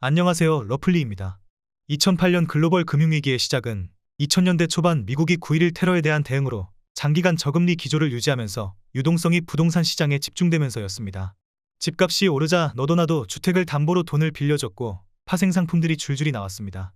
안녕하세요. 러플리입니다. 2008년 글로벌 금융위기의 시작은 2000년대 초반 미국이 9.11 테러에 대한 대응으로 장기간 저금리 기조를 유지하면서 유동성이 부동산 시장에 집중되면서였습니다. 집값이 오르자 너도 나도 주택을 담보로 돈을 빌려줬고 파생 상품들이 줄줄이 나왔습니다.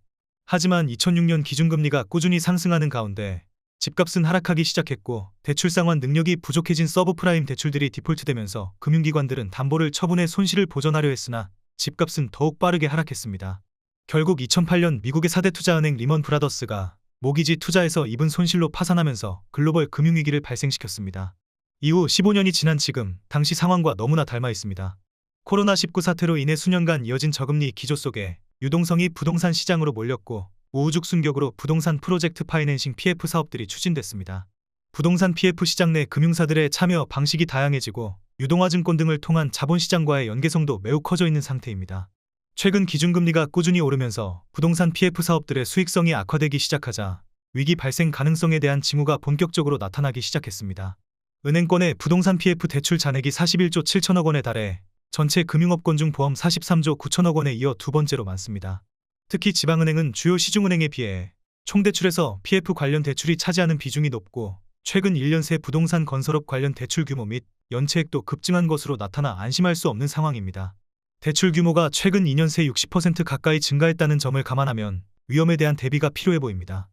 하지만 2006년 기준금리가 꾸준히 상승하는 가운데 집값은 하락하기 시작했고 대출 상환 능력이 부족해진 서브프라임 대출들이 디폴트되면서 금융기관들은 담보를 처분해 손실을 보전하려 했으나 집값은 더욱 빠르게 하락했습니다. 결국 2008년 미국의 4대 투자은행 리먼 브라더스가 모기지 투자에서 입은 손실로 파산하면서 글로벌 금융위기를 발생시켰습니다. 이후 15년이 지난 지금 당시 상황과 너무나 닮아 있습니다. 코로나19 사태로 인해 수년간 이어진 저금리 기조 속에 유동성이 부동산 시장으로 몰렸고 우후죽 순격으로 부동산 프로젝트 파이낸싱 PF 사업들이 추진됐습니다. 부동산 PF 시장 내 금융사들의 참여 방식이 다양해지고 유동화증권 등을 통한 자본시장과의 연계성도 매우 커져 있는 상태입니다. 최근 기준금리가 꾸준히 오르면서 부동산 PF 사업들의 수익성이 악화되기 시작하자 위기 발생 가능성에 대한 징후가 본격적으로 나타나기 시작했습니다. 은행권의 부동산 PF 대출 잔액이 41조 7천억 원에 달해 전체 금융업권 중 보험 43조 9천억 원에 이어 두 번째로 많습니다. 특히 지방은행은 주요 시중은행에 비해 총대출에서 PF 관련 대출이 차지하는 비중이 높고 최근 1년 새 부동산 건설업 관련 대출 규모 및 연체액도 급증한 것으로 나타나 안심할 수 없는 상황입니다. 대출 규모가 최근 2년 새 60% 가까이 증가했다는 점을 감안하면 위험에 대한 대비가 필요해 보입니다.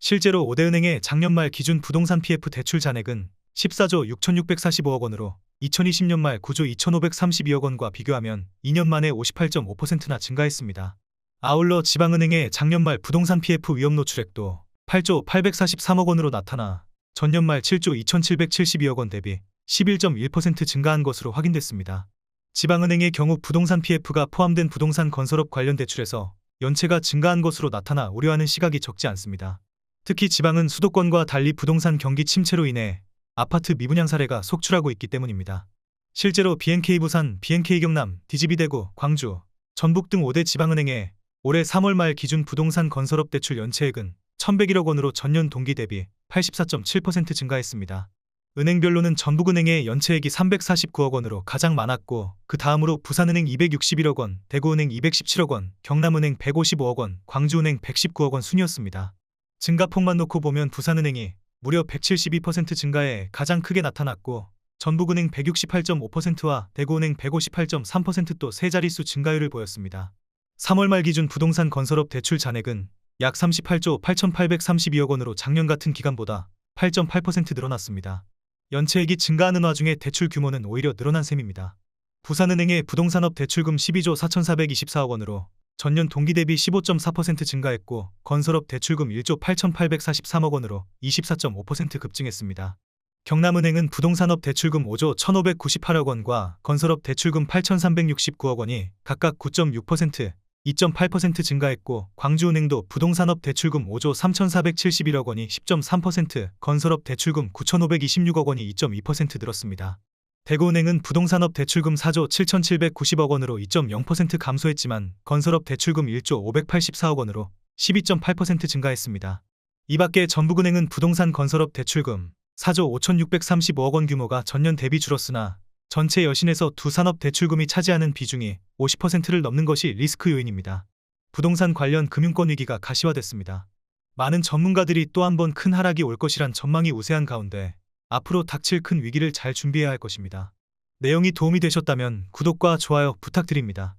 실제로 5대 은행의 작년 말 기준 부동산 PF 대출 잔액은 14조 6,645억 원으로 2020년 말 9조 2,532억 원과 비교하면 2년 만에 58.5%나 증가했습니다. 아울러 지방은행의 작년 말 부동산 PF 위험 노출액도 8조 843억 원으로 나타나 전년 말 7조 2,772억 원 대비 11.1% 증가한 것으로 확인됐습니다. 지방은행의 경우 부동산 PF가 포함된 부동산 건설업 관련 대출에서 연체가 증가한 것으로 나타나 우려하는 시각이 적지 않습니다. 특히 지방은 수도권과 달리 부동산 경기 침체로 인해 아파트 미분양 사례가 속출하고 있기 때문입니다. 실제로 BNK 부산, BNK 경남, DGB 대구, 광주, 전북 등 5대 지방은행의 올해 3월 말 기준 부동산 건설업 대출 연체액은 1,101억 원으로 전년 동기 대비 84.7% 증가했습니다. 은행별로는 전북은행의 연체액이 349억 원으로 가장 많았고 그 다음으로 부산은행 261억 원, 대구은행 217억 원, 경남은행 155억 원, 광주은행 119억 원 순이었습니다. 증가폭만 놓고 보면 부산은행이 무려 172% 증가에 가장 크게 나타났고 전북은행 168.5%와 대구은행 158.3%또 세 자릿수 증가율을 보였습니다. 3월 말 기준 부동산 건설업 대출 잔액은 약 38조 8,832억 원으로 작년 같은 기간보다 8.8% 늘어났습니다. 연체액이 증가하는 와중에 대출 규모는 오히려 늘어난 셈입니다. 부산은행의 부동산업 대출금 12조 4,424억 원으로 전년 동기 대비 15.4% 증가했고 건설업 대출금 1조 8,843억 원으로 24.5% 급증했습니다. 경남은행은 부동산업 대출금 5조 1,598억 원과 건설업 대출금 8,369억 원이 각각 9.6%, 2.8% 증가했고 광주은행도 부동산업 대출금 5조 3,471억 원이 10.3%, 건설업 대출금 9,526억 원이 2.2% 늘었습니다. 대구은행은 부동산업 대출금 4조 7,790억 원으로 2.0% 감소했지만 건설업 대출금 1조 584억 원으로 12.8% 증가했습니다. 이 밖에 전북은행은 부동산 건설업 대출금 4조 5,635억 원 규모가 전년 대비 줄었으나 전체 여신에서 두 산업 대출금이 차지하는 비중이 50%를 넘는 것이 리스크 요인입니다. 부동산 관련 금융권 위기가 가시화됐습니다. 많은 전문가들이 또 한 번 큰 하락이 올 것이란 전망이 우세한 가운데 앞으로 닥칠 큰 위기를 잘 준비해야 할 것입니다. 내용이 도움이 되셨다면 구독과 좋아요 부탁드립니다.